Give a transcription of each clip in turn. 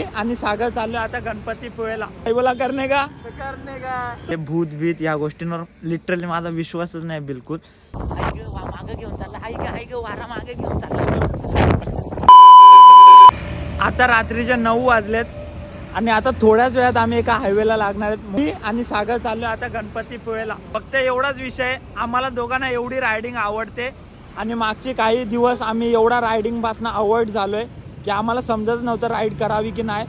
मी आणि सागर चाललो आता गणपती पोळेला काय बोला करणे का करणे का? ते भूत भीत या गोष्टींवर लिटरली माझा विश्वासच नाही बिलकुल. आई ग वा मागं घेऊन चालला. आई ग आई ग वारा मागे घेऊन चालला. आता रात्रीचे नऊ वाजलेत आणि आता थोड्याच वेळात आम्ही एका हायवेला लागणार आहेत. मी आणि सागर चाललो आता गणपती पोळेला फक्त एवढाच विषय आहे, आम्हाला दोघांना एवढी रायडिंग आवडते आणि मागचे काही दिवस आम्ही एवढा रायडिंगपासून अवॉइड झालोय. की आम्हाला समजत नव्हतं राईड करावी की नाही.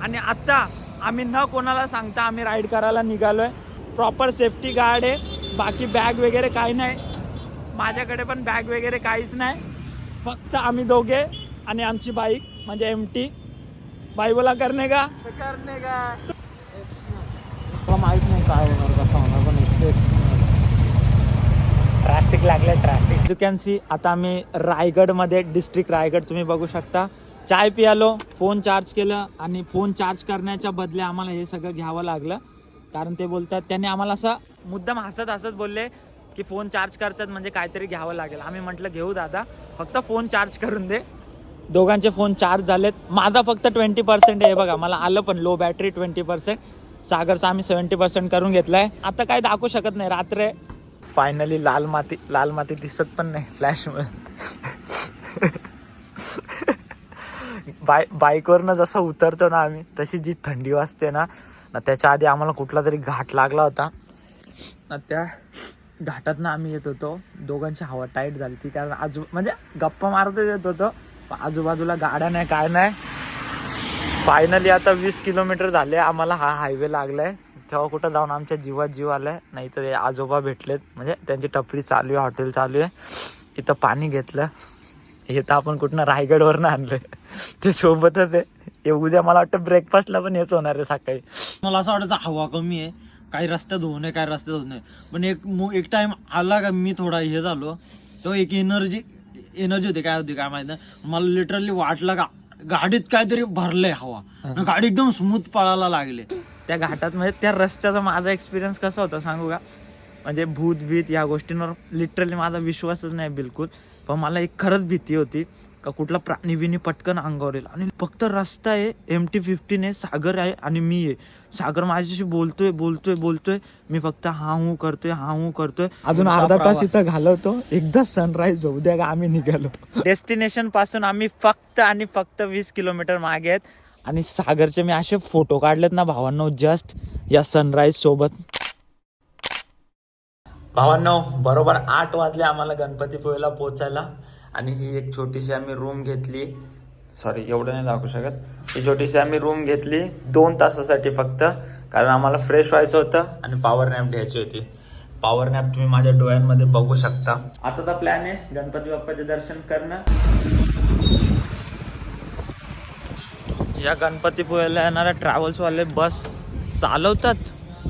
आणि आत्ता आम्ही न कोणाला सांगता आम्ही राईड करायला निघालोय. प्रॉपर सेफ्टी गार्ड आहे. बाकी बॅग वगैरे काही नाही. माझ्याकडे पण बॅग वगैरे काहीच नाही. फक्त आम्ही दोघे आणि आमची बाईक म्हणजे एम टी बाई बोला करणे का? करणे का? माहीत नाही काय होणार कसं होणार पण ट्रॅफिक लागलं ट्रॅफिक यू कॅन सी आता आम्ही रायगडमध्ये डिस्ट्रिक्ट रायगड तुम्ही बघू शकता. चाय पियालो फोन चार्ज केलं आणि फोन चार्ज करण्याच्या बदले आम्हाला हे सगळं घ्यावं लागलं. कारण ते बोलतात त्यांनी आम्हाला असं मुद्दाम हसत हसत बोलले की फोन चार्ज करतात म्हणजे काहीतरी घ्यावं लागेल. आम्ही म्हटलं घेऊ दादा फक्त फोन चार्ज करून दे. दोघांचे फोन चार्ज झालेत. माझा फक्त ट्वेंटी पर्सेंट आहे बघा मला आलं पण लो बॅटरी ट्वेंटी पर्सेंट सागरचा आम्ही सेवन्टी पर्सेंट करून घेतलाय. आता काय दाखवू शकत नाही रात्र फायनली लाल माती लाल माती दिसत पण नाही फ्लॅशमुळे बाय बाईकवरनं जसं उतरतो ना आम्ही तशी जी थंडी वाजते ना ना त्याच्या आधी आम्हाला कुठला तरी घाट लागला होता. ना त्या घाटातनं आम्ही येत होतो. दोघांची हवा टाईट झाली ती कारण आजू म्हणजे गप्पा मारतच येत होतो. आजूबाजूला गाड्या नाही काय नाही. फायनली आता वीस किलोमीटर झाले. आम्हाला हा हायवे लागलाय. तेव्हा कुठं जाऊन आमच्या जीवात जीव आलाय. नाही तर आजोबा भेटलेत. म्हणजे त्यांची टपरी चालू आहे हॉटेल चालू आहे. इथं पाणी घेतलं. हे तर आपण कुठनं रायगडवरनं आणलंय. ते सोबतच आहे. हे उद्या मला वाटतं ब्रेकफास्टला पण हेच होणार आहे सकाळी. मला असं वाटतं हवा कमी आहे. काही रस्त्यात होऊ नये काही रस्त्यात होऊ नये पण एक मु- एक टाइम आला का मी थोडा हे झालो. तेव्हा एक एनर्जी एनर्जी होती काय होती काय माहीत नाही. मला लिटरली वाटलं का गाडीत काहीतरी भरलंय हवा. गाडी एकदम स्मूथ पळायला लागले. त्या घाटात म्हणजे त्या रस्त्याचा माझा एक्सपिरियन्स कसा होता सांगू का? म्हणजे भूत भीत या गोष्टींवर लिटरली माझा विश्वासच नाही बिलकुल. पण मला एक खरंच भीती होती का कुठला प्राणी बिनी पटकन अंगावर येईल. आणि फक्त रस्ता आहे एम टी फिफ्टीन आहे सागर आहे आणि मी आहे. सागर माझ्याशी बोलतोय बोलतोय बोलतोय. मी फक्त हा हू करतोय हा हू करतोय. अजून अर्धा तास इथं घालवतो. एकदा सनराईज होऊ द्या का आम्ही निघालो. डेस्टिनेशनपासून आम्ही फक्त आणि फक्त वीस किलोमीटर मागे आहेत. आणि सागरचे मी असे फोटो काढलेत ना भावांनो जस्ट या सनराईज सोबत. भावांनो बरोबर आठ वाजले आम्हाला गणपतीपुळेला पोचायला आणि ही एक छोटीशी आम्ही रूम घेतली. सॉरी एवढं नाही दाखवू शकत. ही छोटीशी आम्ही रूम घेतली. दोन तासासाठी फक्त कारण आम्हाला फ्रेश व्हायचं होतं. आणि पॉवर नॅप घ्यायची होती. पॉवर नॅप तुम्ही माझ्या डोळ्यांमध्ये बघू शकता. आता तर प्लॅन आहे गणपती बाप्पाचे दर्शन करणं. या गणपतीपुळेला येणाऱ्या ट्रॅव्हल्सवाले बस चालवतात.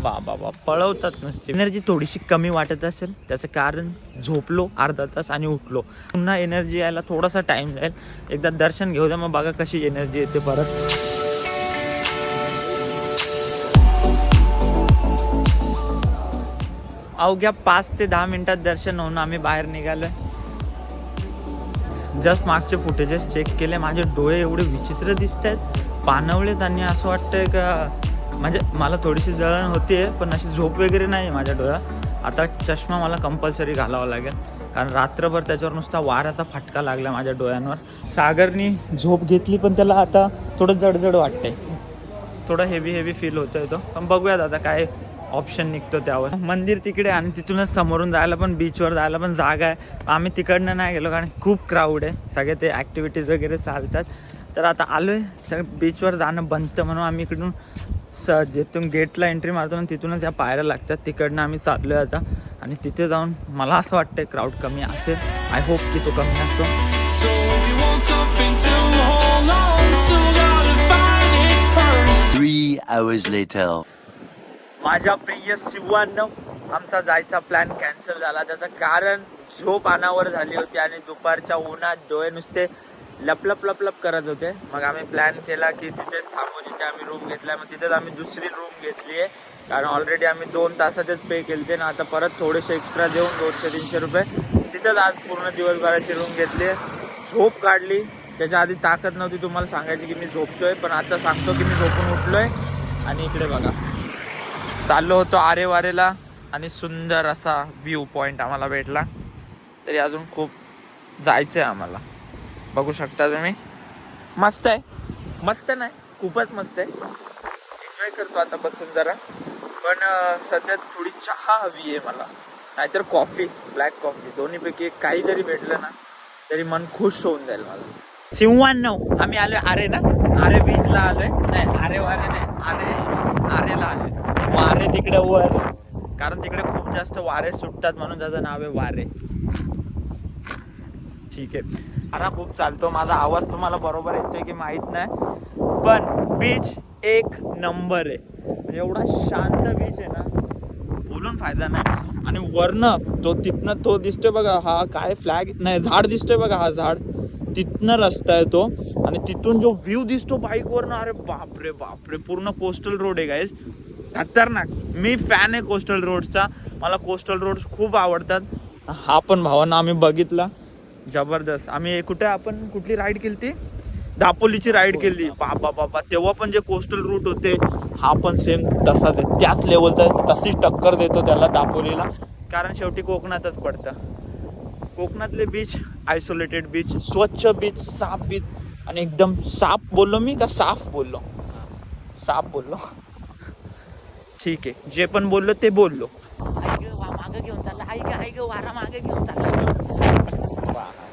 बा बा पळवतात नुसते. एनर्जी थोडीशी कमी वाटत असेल त्याचं कारण झोपलो अर्धा तास आणि उठलो. पुन्हा एनर्जी यायला थोडासा टाइम जाईल. एकदा दर्शन घेऊ द्या मग बघा कशी एनर्जी येते परत. अवघ्या पाच ते दहा मिनिटात दर्शन होऊन आम्ही बाहेर निघालो जस्ट मागचे फुटेजेस चेक केले. माझे डोळे एवढे विचित्र दिसत आहेत पानवलेत आणि असं वाटतंय का म्हणजे मला थोडीशी जळण होते पण अशी झोप वगैरे नाही आहे माझ्या डोळ्यात. आता चष्मा मला कंपल्सरी घालावा लागेल. कारण रात्रभर त्याच्यावर नुसता वाऱ्याचा फटका लागला माझ्या डोळ्यांवर. सागरनी झोप घेतली पण त्याला आता थोडं जडजड वाटतंय. थोडं हेवी हेवी फील होतोय तो. पण बघूयात आता काय ऑप्शन निघतो त्यावर. मंदिर तिकडे आणि तिथूनच समोरून जायला पण बीचवर जायला पण जागा आहे. आम्ही तिकडनं नाही गेलो कारण खूप क्राऊड आहे. सगळे ते ॲक्टिव्हिटीज वगैरे चालतात. तर आता आलो आहे सगळं बीचवर जाणं बनतं म्हणून आम्ही इकडून स जिथून गेटला एंट्री मारतो ना तिथूनच या पायऱ्या लागतात. तिकडनं आम्ही चाललो आहे आता. आणि तिथे जाऊन मला असं वाटतं क्राऊड कमी असेल. आय होप की तो कमी असतो. माझ्या प्रिय शिवांनो आमचा जायचा प्लॅन कॅन्सल झाला. त्याचं कारण झोप अनावर झाली होती आणि दुपारच्या उन्हात डोळे नुसते लपलप लपलप करत होते. मग आम्ही प्लॅन केला की तिथेच थांबू जिथे आम्ही रूम घेतला. मग तिथेच आम्ही दुसरी रूम घेतली आहे. कारण ऑलरेडी आम्ही दोन तासातच पे केलते ना. आता परत थोडेसे एक्स्ट्रा देऊन दोनशे तीनशे रुपये. तिथंच आज पूर्ण दिवसभराची रूम घेतली आहे. झोप काढली. त्याच्या आधी ताकद नव्हती. तुम्हाला सांगायची की मी झोपतोय. पण आता सांगतो की मी झोपून उठलोय. आणि इकडे बघा. चाललो होतो आरे वारेला आणि सुंदर असा व्ह्यू पॉईंट आम्हाला भेटला. तरी अजून खूप जायचं आहे आम्हाला. बघू शकता तुम्ही. मस्त आहे. मस्त नाही खूपच मस्त आहे. एन्जॉय करतो आता बसून जरा. पण सध्या थोडी चहा हवी आहे मला. नाहीतर कॉफी ब्लॅक कॉफी दोन्हीपैकी काहीतरी काही जरी भेटलं ना तरी मन खुश होऊन जाईल मला. सिंवाण्णव आम्ही आलोय आरे ना? आरे बीचला आलोय. नाही आरे वारे नाही. आरे आरेला आलोय. वारे तिकडे वर. कारण तिकडे खूप जास्त वारे सुटतात म्हणून त्याचं नाव आहे वारे. ठीक आहे. अरा खूप चालतो माझा आवाज तुम्हाला बरोबर येतोय की माहीत नाही. पण बीच एक नंबर आहे. म्हणजे एवढा शांत बीच आहे ना बोलून फायदा नाही. आणि वरनं तो तिथनं तो दिसतोय बघा हा काय फ्लॅग नाही झाड दिसतोय बघा हा झाड. तिथनं रस्ता आहे तो. आणि तिथून जो व्ह्यू दिसतो बाईकवरनं अरे बापरे बापरे पूर्ण कोस्टल रोड आहे गाईज खतरनाक. मी फॅन आहे कोस्टल रोडचा मला कोस्टल रोड्स खूप आवडतात. हा पण भावांना आम्ही बघितला. जबरदस्त. आम्ही कुठे आपण कुठली राईड केली ती? दापोलीची राईड केली. बाबा बाबा. तेव्हा पण जे कोस्टल रूट होते हा पण सेम तसाच आहे. त्याच लेवलचा तशीच टक्कर देतो त्याला दापोलीला. कारण शेवटी कोकणातच पडतं. कोकणातले बीच आयसोलेटेड बीच स्वच्छ बीच साफ बीच आणि एकदम साफ बोललो मी का साफ बोललो? साफ बोललो. ठीक आहे. जे पण बोललो ते बोललो. मागे घेऊन चालला. आई ग आई ग वारा मागे घेऊन चालला.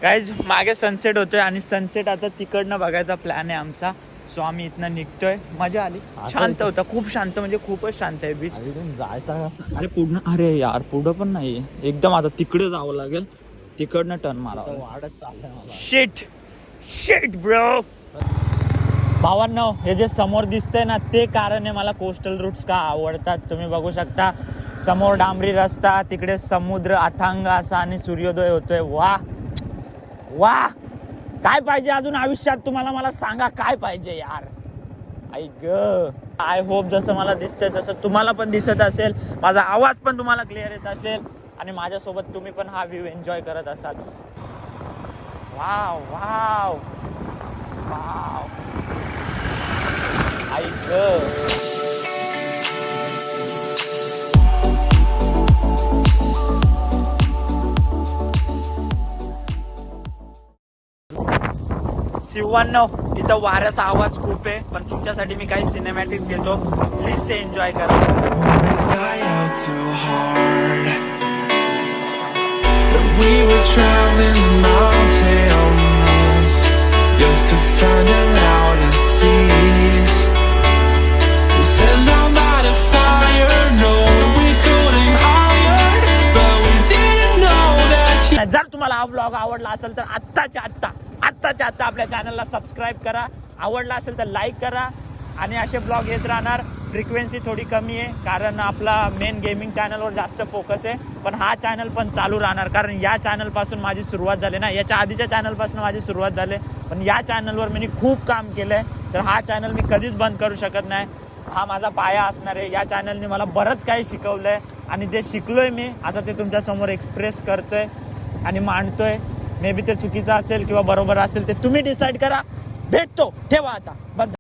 गाईज मागे सनसेट होतोय आणि सनसेट आता तिकडनं बघायचा प्लॅन आहे आमचा. सो आम्ही इथनं निघतोय. मजा आली. शांत होता. खूप शांत म्हणजे खूपच शांत आहे बीच जायचा अरे पूर्ण अरे यार पुढं पण नाही. एकदम आता तिकडे जावं लागेल. तिकडनं टर्न चाललंय शिट शिट ब्रो भावांनो हे जे समोर दिसतंय ना ते कारण आहे मला कोस्टल रूट्स का आवडतात. तुम्ही बघू शकता. समोर डांबरी रस्ता तिकडे समुद्र अथांग असा आणि सूर्योदय होतोय. वा वा काय पाहिजे अजून आयुष्यात? तुम्हाला मला सांगा काय पाहिजे यार? आई ग आय होप जसं मला दिसतंय तसं तुम्हाला पण दिसत असेल. माझा आवाज पण तुम्हाला क्लिअर येत असेल. आणि माझ्यासोबत तुम्ही पण हा व्ह्यू एन्जॉय करत असाल. वाव वाव वाव आई ग. शिवांना इथं वाऱ्याचा आवाज खूप आहे पण तुमच्यासाठी मी काही सिनेमॅटिक घेतो. प्लीज ते एन्जॉय करा. जर तुम्हाला हा व्लॉग आवडला असेल तर आत्ताच्या आत्ता आत्ताच्या आत्ता आपल्या चॅनलला सबस्क्राईब करा. आवडला असेल तर लाईक करा. आणि असे ब्लॉग येत राहणार. फ्रिक्वेन्सी थोडी कमी आहे कारण आपला मेन गेमिंग चॅनलवर जास्त फोकस आहे. पण हा चॅनल पण चालू राहणार कारण या चॅनलपासून माझी सुरुवात झाली ना. याच्या आधीच्या चॅनलपासून माझी सुरुवात झाली. पण या चॅनलवर मी खूप काम केलं आहे तर हा चॅनल मी कधीच बंद करू शकत नाही. हा माझा पाया असणार आहे. या चॅनलने मला बरंच काही शिकवलं आहे आणि जे शिकलो आहे मी आता ते तुमच्यासमोर एक्सप्रेस करतो आहे आणि मांडतो आहे मे बी ते चुकीचं असेल किंवा बरोबर असेल ते तुम्ही डिसाईड करा. भेटतो. ठेवा आता. बंद.